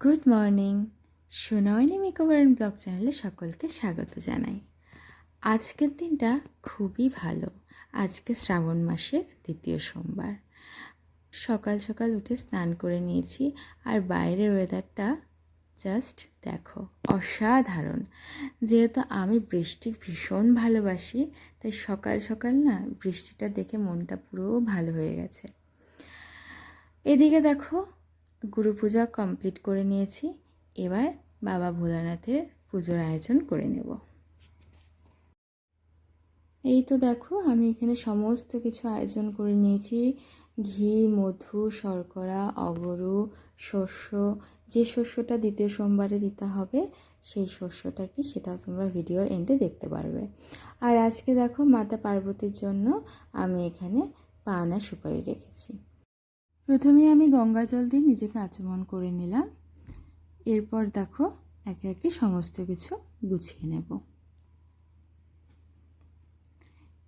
Good morning. Sunayani makeover and blog চ্যানেলে সকলকে স্বাগত জানাই। আজকের দিনটা খুবই ভালো। আজকে শ্রাবণ মাসের দ্বিতীয় সোমবার। সকাল সকাল উঠে স্নান করে নিয়েছি আর বাইরের ওয়েদারটা জাস্ট দেখো, অসাধারণ। যেহেতু আমি বৃষ্টি ভীষণ ভালোবাসি, তাই সকাল সকাল না বৃষ্টিটা দেখে মনটা পুরো ভালো হয়ে গেছে। এদিকে দেখো গুরু পূজা কমপ্লিট করে নিয়েছি। এবার বাবা ভোলানাথের পুজোর আয়োজন করে নেব। এই তো দেখো, আমি এখানে সমস্ত কিছু আয়োজন করে নিয়েছি। ঘি, মধু, শর্করা অগরু শস্য, যে শস্যটা দ্বিতীয় সোমবারে দিতে হবে, সেই শস্যটা কি সেটা তোমরা ভিডিওর এন্ডে দেখতে পারবে। আর আজকে দেখো মাতা পার্বতীর জন্য আমি এখানে পানা সুপারি রেখেছি। প্রথমে আমি গঙ্গা জল দিয়ে নিজেকে আচমন করে নিলাম। এরপর দেখো, একে একে সমস্ত কিছু গুছিয়ে নেব।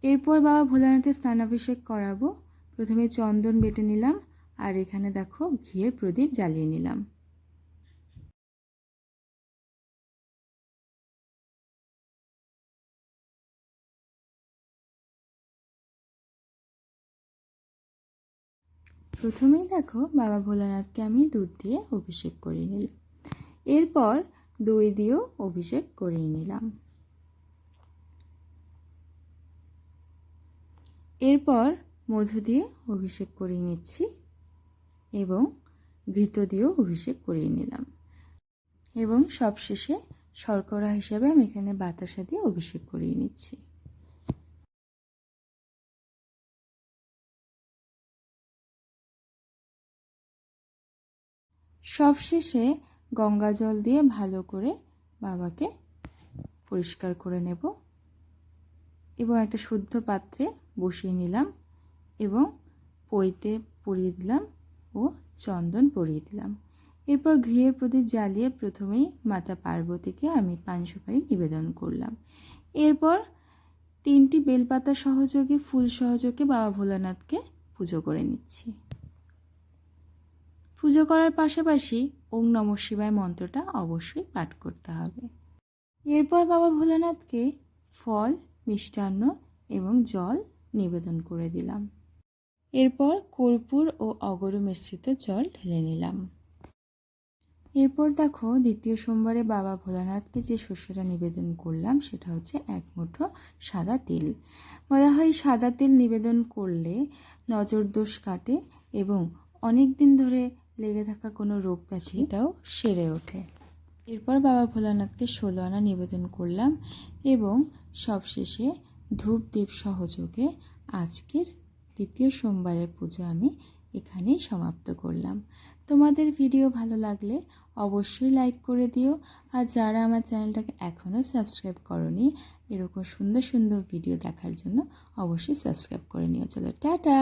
এরপর বাবা ভোলানাথের স্নানাভিষেক করাবো। প্রথমে চন্দন বেটে নিলাম আর এখানে দেখো, ঘিয়ের প্রদীপ জ্বালিয়ে নিলাম। প্রথমেই দেখো বাবা ভোলানাথকে আমি দুধ দিয়ে অভিষেক করিয়ে নিলাম। এরপর দই দিয়েও অভিষেক করিয়ে নিলাম। এরপর মধু দিয়ে অভিষেক করিয়ে নিচ্ছি এবং ঘৃত দিয়েও অভিষেক করিয়ে নিলাম। এবং সবশেষে শর্করা হিসেবে আমি এখানে বাতাসা দিয়ে অভিষেক করিয়ে নিচ্ছি। সবশেষে গঙ্গা জল দিয়ে ভালো করে বাবাকে পরিষ্কার করে নেব এবং একটা শুদ্ধ পাত্রে বসিয়ে নিলাম এবং পইতে পরিয়ে দিলাম ও চন্দন পরিয়ে দিলাম। এরপর গৃহের প্রদীপ জ্বালিয়ে প্রথমেই মাতা পার্বতীকে আমি পান সুপারি নিবেদন করলাম। এরপর তিনটি বেলপাতা সহযোগে, ফুল সহযোগে বাবা ভোলানাথকে পুজো করে নিচ্ছি। পুজো করার পাশাপাশি ওং নম শিবায় মন্ত্রটা অবশ্যই পাঠ করতে হবে। এরপর বাবা ভোলানাথকে ফল, মিষ্টান্ন এবং জল নিবেদন করে দিলাম। এরপর কর্পূর ও অগরু মিশ্রিত জল ঢেলে নিলাম। এরপর দেখো দ্বিতীয় সোমবারে বাবা ভোলানাথকে যে শস্যটা নিবেদন করলাম সেটা হচ্ছে এক মুঠো সাদা তিল। বলা হয় সাদা তিল নিবেদন করলে নজর দোষ কাটে এবং অনেক দিন ধরে লেগে থাকা কোনো রোগ ব্যাধিটাও সেরে ওঠে। এরপর বাবা ভোলানাথকে ষোলো আনা নিবেদন করলাম এবং সবশেষে ধূপ সহযোগে আজকের দ্বিতীয় সোমবারের পুজো আমি এখানেই সমাপ্ত করলাম। তোমাদের ভিডিও ভালো লাগলে অবশ্যই লাইক করে দিও আর যারা আমার চ্যানেলটাকে এখনও সাবস্ক্রাইব করনি এরকম সুন্দর সুন্দর ভিডিও দেখার জন্য অবশ্যই সাবস্ক্রাইব করে নিও। চলো টাটা!